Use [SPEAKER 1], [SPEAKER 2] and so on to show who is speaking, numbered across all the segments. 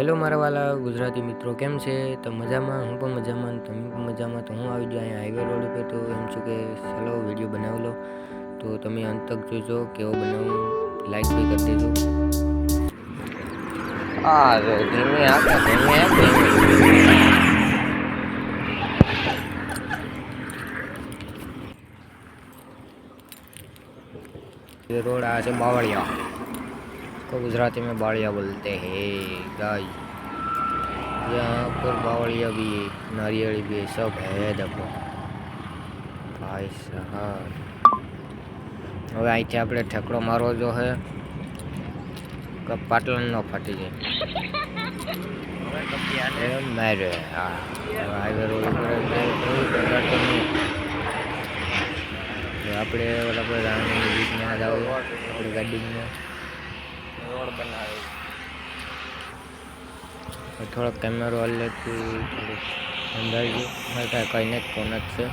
[SPEAKER 1] Hello મારા વાલા ગુજરાતી મિત્રો કેમ છે? તો મજામાં હું પણ મજામાં તમે પણ મજામાં. તો હું આવી જાઉં અહીંયા હાઈવે રોડ ઉપર તો એમ છું કે ચાલો વીડિયો બનાવી લો તો તમે અંત તક જોજો કેવો બનાવું. લાઈક બી કરી દેજો. આ રોડ આ છે બાવળિયા. इसको गुजराती में बावड़िया बोलते हैं गाइस यहाँ पर बावड़िया भी है नारियल भी है सब है देखो ભાઈ સાહેબ હવે અહીંથી આપણે ઠેકડો મારવો જો હે કે પાટલા ન ફાટી જાય એમ મારે હા હવે હાઈવે રોડ ઉપર એટલે કેવું ગુજરાતીનું તો આપણે ઓલા પર રાણી બીચમાં જાવ આપણી ગાડીમાં
[SPEAKER 2] રોડ બનાવે.
[SPEAKER 1] થોડોક કેમેરો હલેથી થોડુંક અંદાજી કાંઈ કહીને જ ફોન જ છે.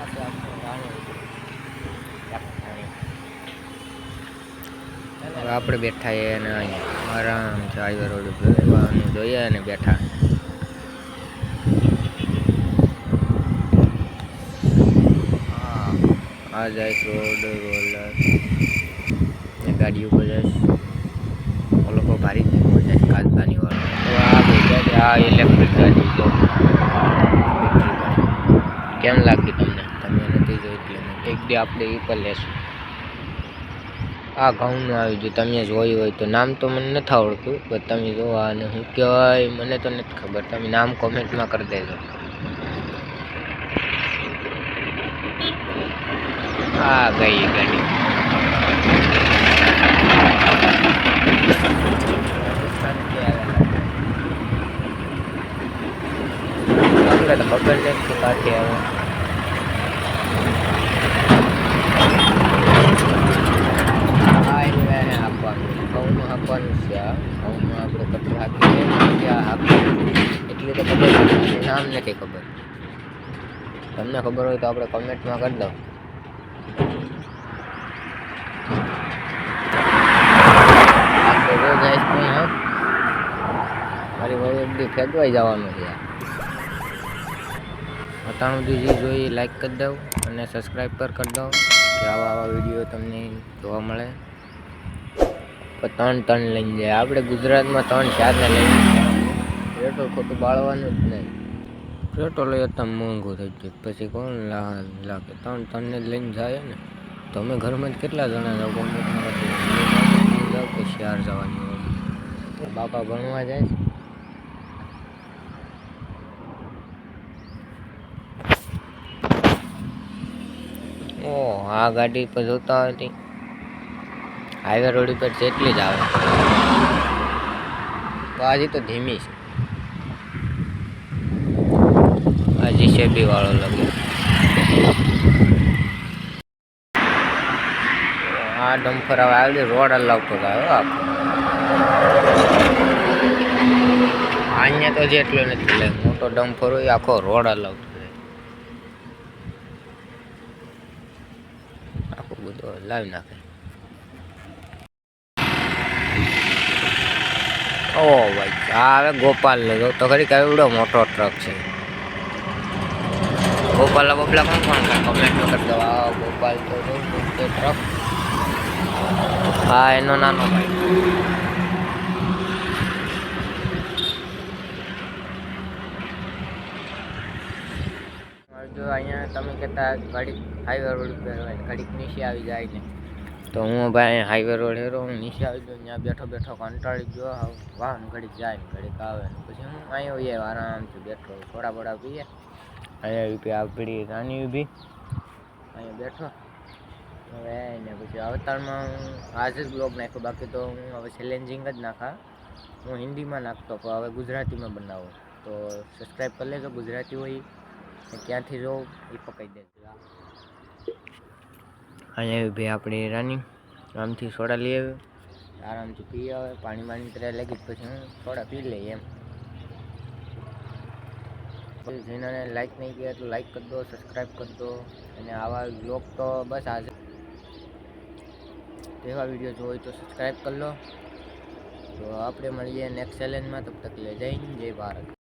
[SPEAKER 2] આપણું રાણી
[SPEAKER 1] હવે આપણે બેઠા એ અને અહીંયા આરામ છે હાઈવે રોડ ઉપર. જોઈએ અને બેઠા. હા. આ જાય રોડ રોલર. ગાડી ઉપર જાય ઓ લોકો ભારી જ જાય કાચબાની વાળો. તો આ છે આ ઇલેક્ટ્રિક ગાડી જો કેમ લાગી તમને? તમે નથી જોઈ એટલે એક દી આપણે એ પર લેશું. આ ઘઉંનું આવી ગયું તમે જોયું હોય તો. નામ તો મને નથી આવડતું પણ તમે જો આને શું કહેવાય મને તો નથી ખબર. તમે નામ કોમેન્ટમાં કરી દેજો. આ ગઈ ગાડી. આપણે તો ખબર છે કે કાંથી આવે આ એને આપવાનું ઘઉંનું આપવાનું છે આ ઘઉંનું આપણે કટર હાકીએ ત્યાં હાકવાનું એટલી તો ખબર છે નામ નથી ખબર તમને ખબર હોય તો આપણે કમેન્ટમાં કરી દો મારી વળી એક ફેંકવાઈ જવાનું છે અટાણું દીજી જોઈ લાઈક કરી દઉં અને સબસ્ક્રાઈબ પર કરી દઉં કે આવા આવા વીડિયો તમને જોવા મળે ત્રણ ત્રણ લઈને જાય આપણે ગુજરાતમાં ત્રણ ચારને લઈને પેટ્રોલ ખોટું બાળવાનું જ નહીં પેટ્રોલ તમે મોંઘું થઈ ગયું પછી કોણ લાગે ત્રણ ત્રણને જ લઈને જાય ને તમે ઘરમાં જ કેટલા જણા જાઓ કોમ્પ્યુટરમાં જાઓ કે શિયાર જવાની હોય બાપા ભણવા જાય છે આ ગાડી પર જોતા હતી હાઈવે રોડ ઉપર જેટલી જ આવે. તો આજે તો ધીમી છે. હજી શેબી વાળો લાગે. આ ડમ્ફર હવે આવી રોડ હલાવતો આવ્યો આખો. અહીંયા તો જેટલો નથી લે મોટો ડમ્ફર હોય આખો રોડ હલાવતો જાય આખું બધું લાવી નાખે. ઓ ભાઈ આ હવે ગોપાલ લેજો તો ખરી કેવડો મોટો ટ્રક છે ગોપાલ બપલા કોણ કોણ કમેન્ટ કરી દો આ ગોપાલ તો ટ્રક હા એનો નાનો ભાઈ જો અહીંયા તમે કહેતા ગાડી હાઈવે રોડ ઉપર હોય, ઘડીક નીચે આવી જાય ને. તો હું ભાઈ હાઈવે રોડ હેરો હું નીચે આવી ગયો ત્યાં બેઠો બેઠો કંટાળી ગયો, હાવ વાહન ઘડીક જાય ને, ઘડીક આવે ને. પછી હું અહીંયા આવીએ આરામથી બેઠો, થોડા બોડા પીએ. અહીંયા ઊભી આપણી નાની ઊભી અહીંયા બેઠો. હવે ને પછી અવતારમાં હું આજે જ બ્લોગ નાખ્યો, બાકી તો હું હવે ચેલેન્જિંગ જ નાખા. હું હિન્દીમાં નાખતો, પણ હવે ગુજરાતીમાં બનાવું. તો સબસ્ક્રાઈબ કરી લેજો, ગુજરાતી હોય ને ક્યાંથી જો એ પકડી દેજો. અહીંયા ભાઈ આપણી રાની આમથી સોડા લઈ આવ્યો. આરામથી પી આવે પાણી પાણી તરે લાગી પછી હું સોડા પી લઈએ એમ. જેનાને લાઈક નહીં કર્યા તો લાઈક કરી દો સબસ્ક્રાઈબ કરી દો. અને આવા બ્લોગ તો બસ આજે તેવા વીડિયો જોવો તો સબસ્ક્રાઈબ કરી લો. તો આપણે મળીએ નેક્સ્ટ ચેલેન્જમાં તબ તક લે જય હિન્દ જય ભારત.